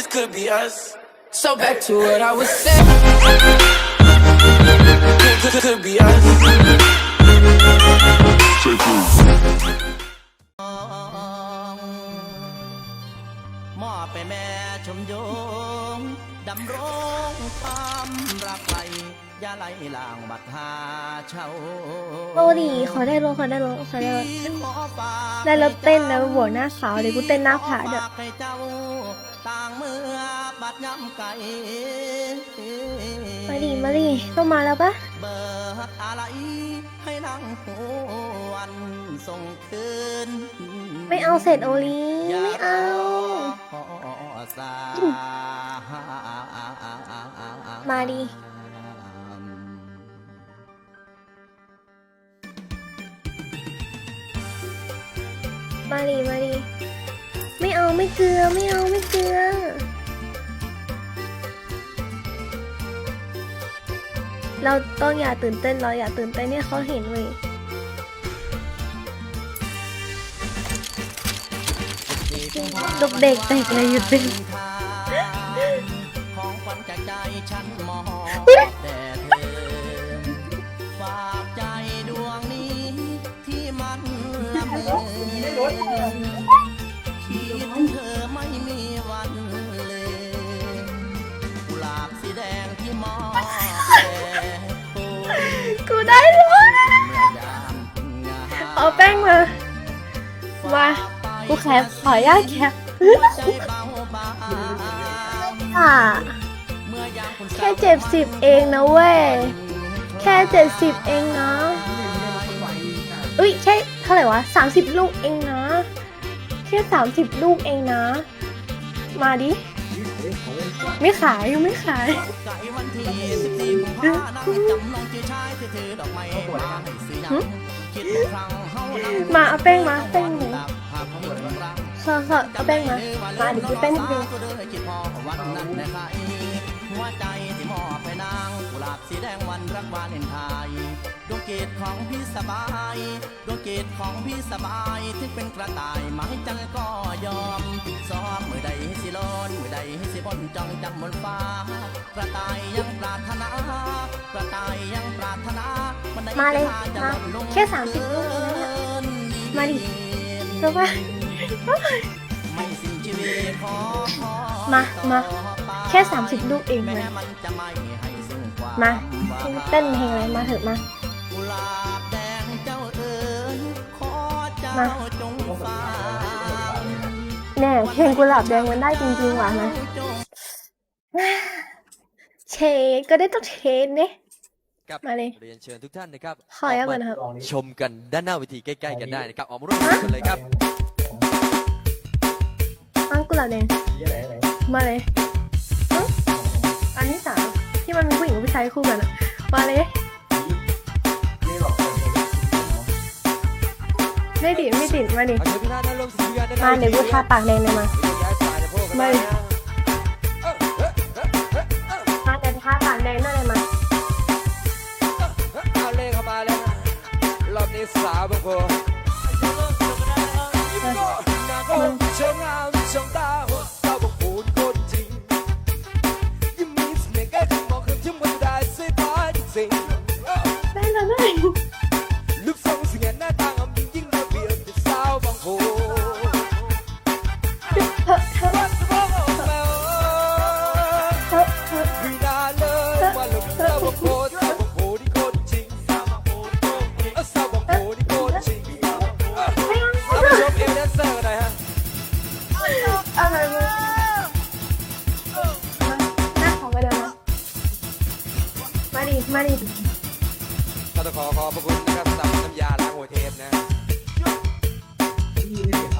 this could be us. So back to what I was saying. Could, could, could be us. มอบไปแม่ชมโยงดำรงความรักไกลอย่าไหลลางบัดหาเช่าโอ้ดีขอได้รถขอได้รถขอได้รถขอฝากได้รถเต้นแล้วโบหน้าขาวเดี๋ยวกูเต้นหน้าผาเด้อฝากให้เจ้า ต่างเมื่อบัดย้ำไกลมาดิมาดิต้องมาแล้วปะเบิดอะไรให้นั่งหวนส่งคืนไม่เอาเสร็จโอลีไม่เอามาดิมาดิมาดิ ไม่เอาไม่เกลือไม่เอาไม่เกลือเราต้องอย่าตื่นเต้นเราอย่าตื่นเต้นเนี่ยเขาเห็นเว้ยลูกเด็กเด็กเลยอยู่เป็นของขวัญจากใจฉันมอบแด่เธอฝากใจดวงนี้ที่มันละเมอ เอาแป้งมามากูแคปขออนุญาตแคปใจเบาบางอะเมื่อยามคุณแค่เจ็ดสิบเองนะเว้ย แค่เจ็ดสิบเองนะอุ้ยแค่เท่าไหร่วะสามสิบลูกเองนะ แค่สามสิบลูกเองนะ มาดิ ไม่ขายยังไม่ขาย ไก่วันที่สิบสี่กุมภาพันธ์จำลองชื่อชายที่ถือดอกไม้มาให้ซื้อยังคิดทุกครั้งเฮานั่งมาเอาแป้งมาแป้งไหนภาพของเมืองรังขอขอเอาแป้งมา มาเดี๋ยวกูเต้นให้ดูก็เดินคิดพอวันนั้นนะใครหัวใจที่มอบให้นางกุหลาบสีแดงวันรักวาเลนไทน์ดวงเกตของพี่สบายดวงเกตของพี่สบายที่เป็นกระต่ายไม้จันทร์ก็ยอมซ้อมมือใดให้สิโลนมือใดให้สิบนจ้องจำบนฟ้า กระต่ายยังปรารถนา กระต่ายยังปรารถนาบันได มาเลย มา แค่สามสิบลูกเองนะมาดิเพราะว่ามา มา แค่สามสิบลูกเองเลยมาเต้นเพลงอะไรมาเถอะมา มาแน่เพลงกุหลาบแดงมันได้จริงๆว่ะนะเชก็ได้ต้องเชนเนี่ย ครับมาเลยเรียนเชิญทุกท่านนะครับขออนุญาตก่อนนะครับออกมาชมกันด้านหน้าเวทีใกล้ๆกันได้นะครับออกมาร่วมสนุกกันเลยครับอ้าวกุหลาบแดงมาเลยเอ้าอันที่สามที่มันมีผู้หญิงกับผู้ชายคู่กันอะมาเลยไม่ติดไม่ติดมาดิขอเชิญทุกท่านนั่งร่วมสนุกกันด้านหมาน้าเดี๋ยวกูทาปากแดงเลยมาย้ายสายสะโพกกันมาได้ดินะมาเดี๋ยวทาปากแดงได้เลยมาเอา รอบนี้สาวบางค อะไรมาหน้าของไปเดิมมาดิมาดิก็ต้องขอขอบพระคุณนะครับสำหรับน้ำยาล้างหัวเทปนะครับ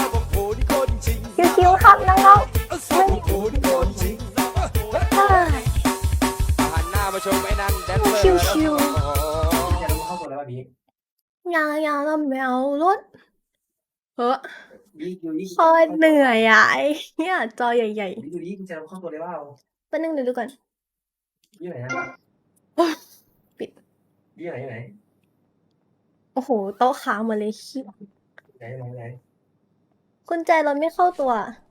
วแล้วป่ะพี่ยังยังเราไม่เอารถเฮ้อพี่ดูนี่โคตรเหนื่อยอะไอ้เนี่ยจอใหญ่พี่ดูนี่คุณจะรู้เข้าตัวเลยว่าๆแป๊บนึงเดี๋ยวดูก่อนพี่ไหนนะปิดพี่ไหนไหนโอ้โหโต๊ะค้างหมดเลยชิบไหนไหนไหนกุญแจรถไม่เข้าตัวไ